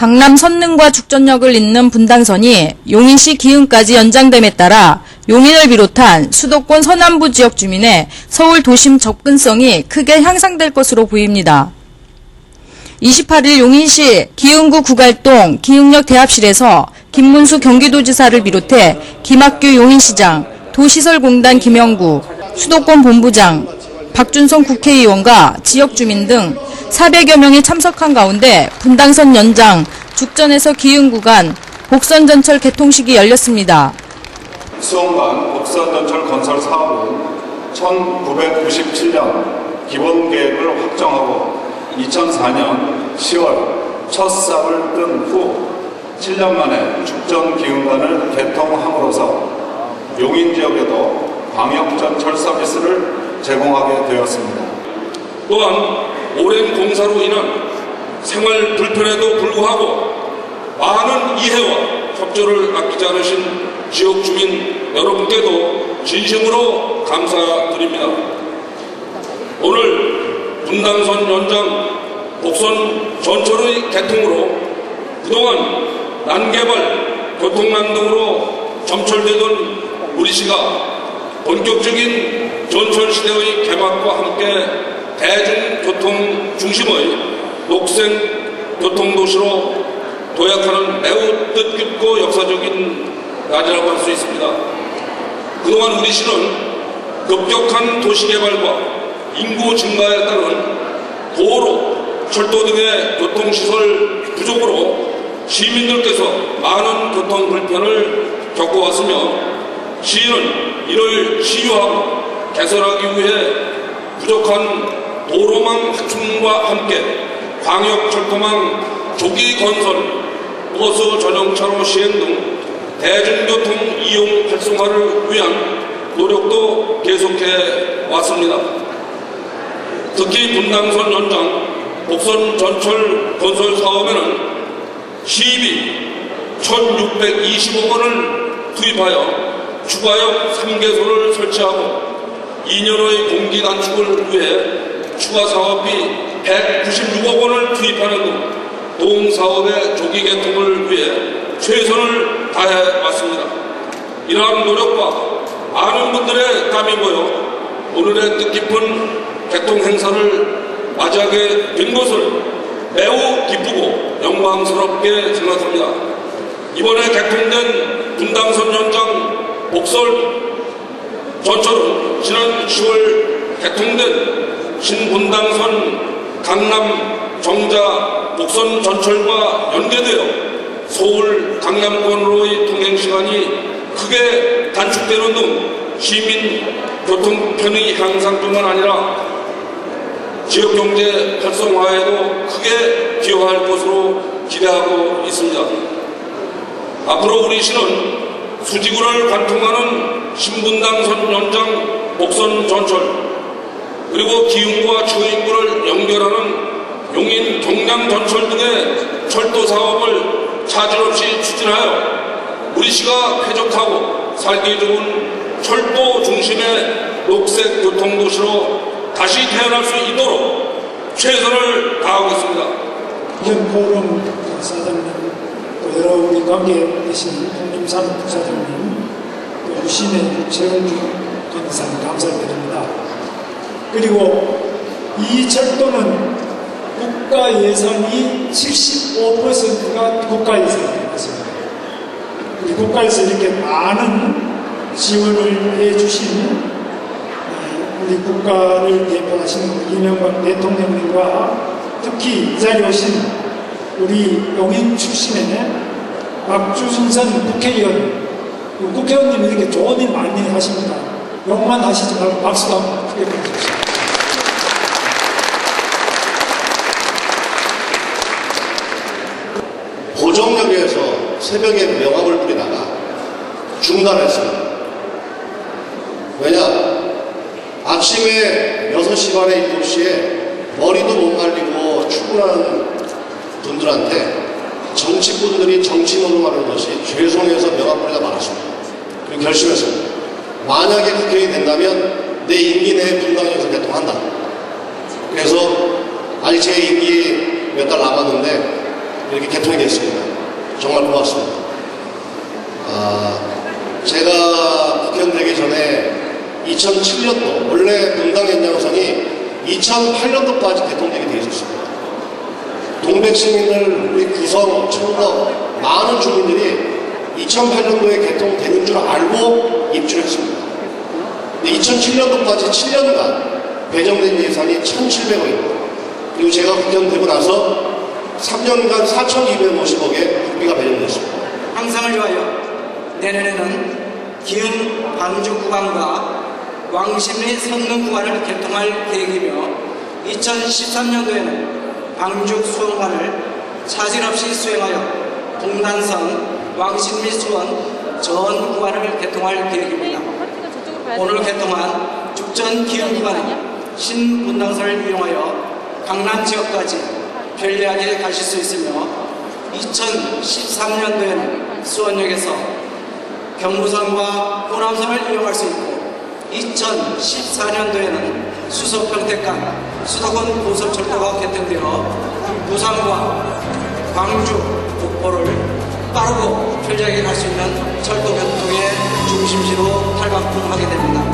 강남 선릉과 죽전역을 잇는 분당선이 용인시 기흥까지 연장됨에 따라 용인을 비롯한 수도권 서남부 지역 주민의 서울 도심 접근성이 크게 향상될 것으로 보입니다. 28일 용인시 기흥구 구갈동 기흥역 대합실에서 김문수 경기도지사를 비롯해 김학규 용인시장, 도시설공단 김영구, 수도권 본부장, 박준성 국회의원과 지역 주민 등 400여 명이 참석한 가운데 분당선 연장, 죽전에서 기흥 구간, 복선 전철 개통식이 열렸습니다. 수원간 복선 전철 건설 사업은 1997년 기본 계획을 확정하고 2004년 10월 첫 삽을 뜬 후 7년 만에 죽전 기흥간을 개통함으로써 용인 지역에도 광역전철 서비스를 제공하게 되었습니다. 또한 오랜 공사로 인한 생활 불편에도 불구하고 많은 이해와 협조를 아끼지 않으신 지역 주민 여러분께도 진심으로 감사드립니다. 오늘 분당선 연장 복선 전철의 개통으로 그동안 난개발, 교통난 등으로 점철되던 우리 시가 본격적인 전철 시대의 개막과 함께 대중교통 중심의 녹색 교통도시로 도약하는 매우 뜻깊고 역사적인 날이라고 할 수 있습니다. 그동안 우리 시는 급격한 도시개발과 인구 증가에 따른 도로, 철도 등의 교통시설 부족으로 시민들께서 많은 교통 불편을 겪어왔으며 시는 이를 치유하고 개선하기 위해 부족한 도로망 확충과 함께 광역철도망 조기 건설, 버스 전용차로 시행 등 대중교통 이용 활성화를 위한 노력도 계속해 왔습니다. 특히 분당선 연장, 복선 전철 건설 사업에는 시비 1,625억 원을 투입하여 추가역 3개소를 설치하고 2년의 공기 단축을 위해 추가 사업비 196억 원을 투입하는 등 도움사업의 조기 개통을 위해 최선을 다해 왔습니다. 이러한 노력과 많은 분들의 땀이 모여 오늘의 뜻깊은 개통 행사를 맞이하게 된 것을 매우 기쁘고 영광스럽게 생각합니다. 이번에 개통된 분당선 연장 복설 전철은 지난 10월 개통된 신분당선 강남 정자 복선 전철과 연계되어 서울 강남권으로의 통행 시간이 크게 단축되는 등 시민 교통 편의 향상뿐만 아니라 지역 경제 활성화에도 크게 기여할 것으로 기대하고 있습니다. 앞으로 우리 시는 수지구를 관통하는 신분당선 연장 복선 전철 그리고 기흥과 주인구를 연결하는 용인 경량 전철 등의 철도 사업을 차질 없이 추진하여 우리 시가 쾌적하고 살기 좋은 철도 중심의 녹색 교통도시로 다시 태어날 수 있도록 최선을 다하겠습니다. 현포럼 사장님, 또 여러 우리 관계에 계신 홍김산 부사장님, 또 유신의 최은주 건사님 감사드립니다. 그리고 이 철도는 국가 예산이 75%가 국가 예산이. 우리 국가에서 이렇게 많은 지원을 해주신 우리 국가를 대표하시는 이명박 대통령님과 특히 이 자리에 오신 우리 용인 출신의 박주순선 국회의원 그 국회의원님이 이렇게 좋은 일 많이 하십니다. 욕만 하시지 말고 박수도 한번 보내주십시오. 고정역에서 새벽에 명함을 뿌리다가 중단했습니다. 왜냐? 아침에 6시 반에 7시에 머리도 못 말리고 출근하는 분들한테 정치꾼들이 정치 노동하는 것이 죄송해서 명함 뿌리다 말았습니다. 그리고 결심했습니다. 만약에 국회의원이 된다면 내 임기 내에 분당역에서 개통한다. 그래서 아직 제 임기 몇 달 남았는데 이렇게 개통이 됐습니다. 정말 고맙습니다. 아, 제가 국회의원 되기 전에 2007년도 원래 분당 연장선이 2008년도까지 개통되게 되어 있었습니다. 동백 시민들 우리 구성, 청덕 많은 주민들이 2008년도에 개통되는 줄 알고 입주했습니다. 근데 2007년도까지 7년간 배정된 예산이 1,700억입니다. 그리고 제가 국회의원 되고 나서 3년간 4,250억의 배정됐습니다. 향상을 위하여 내년에는 기흥 방주 구간과 왕십리 성능 구간을 개통할 계획이며 2013년도에는 방주 수원관을 차질 없이 수행하여 동단선 왕십리 수원 전 구간을 개통할 계획입니다. 오늘 개통한 죽전 기흥 구간은 신분당선을 이용하여 강남 지역까지 편리하게 가실 수 있으며 2013년도에는 수원역에서 경부선과 호남선을 이용할 수 있고 2014년도에는 수서 평택간 수도권 고속철도가 개통되어 부산과 광주, 목포를 빠르고 편리하게 갈 수 있는 철도 교통의 중심지로 탈바꿈하게 됩니다.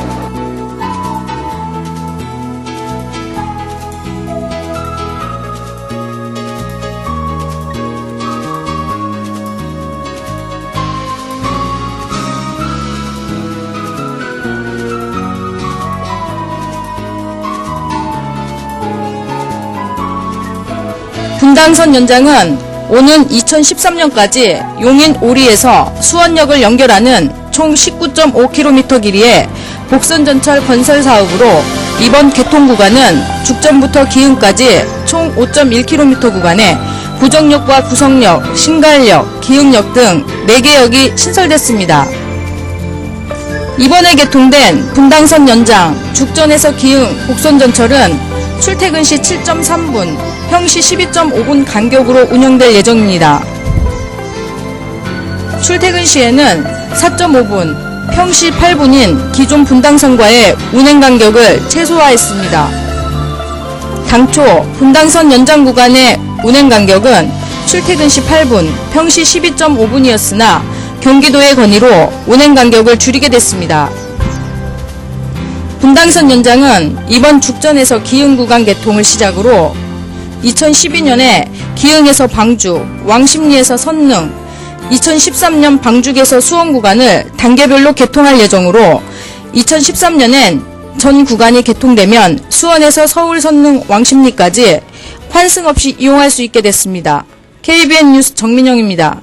분당선 연장은 오는 2013년까지 용인 오리에서 수원역을 연결하는 총 19.5km 길이의 복선전철 건설 사업으로 이번 개통 구간은 죽전부터 기흥까지 총 5.1km 구간에 부정역과 구성역, 신갈역, 기흥역 등 4개 역이 신설됐습니다. 이번에 개통된 분당선 연장 죽전에서 기흥 복선전철은 출퇴근 시 7.3분, 평시 12.5분 간격으로 운영될 예정입니다. 출퇴근 시에는 4.5분, 평시 8분인 기존 분당선과의 운행 간격을 최소화했습니다. 당초 분당선 연장 구간의 운행 간격은 출퇴근 시 8분, 평시 12.5분이었으나 경기도의 건의로 운행 간격을 줄이게 됐습니다. 분당선 연장은 이번 죽전에서 기흥 구간 개통을 시작으로 2012년에 기흥에서 방주, 왕십리에서 선릉, 2013년 방죽에서 수원 구간을 단계별로 개통할 예정으로 2013년엔 전 구간이 개통되면 수원에서 서울 선릉 왕십리까지 환승 없이 이용할 수 있게 됐습니다. KBN 뉴스 정민영입니다.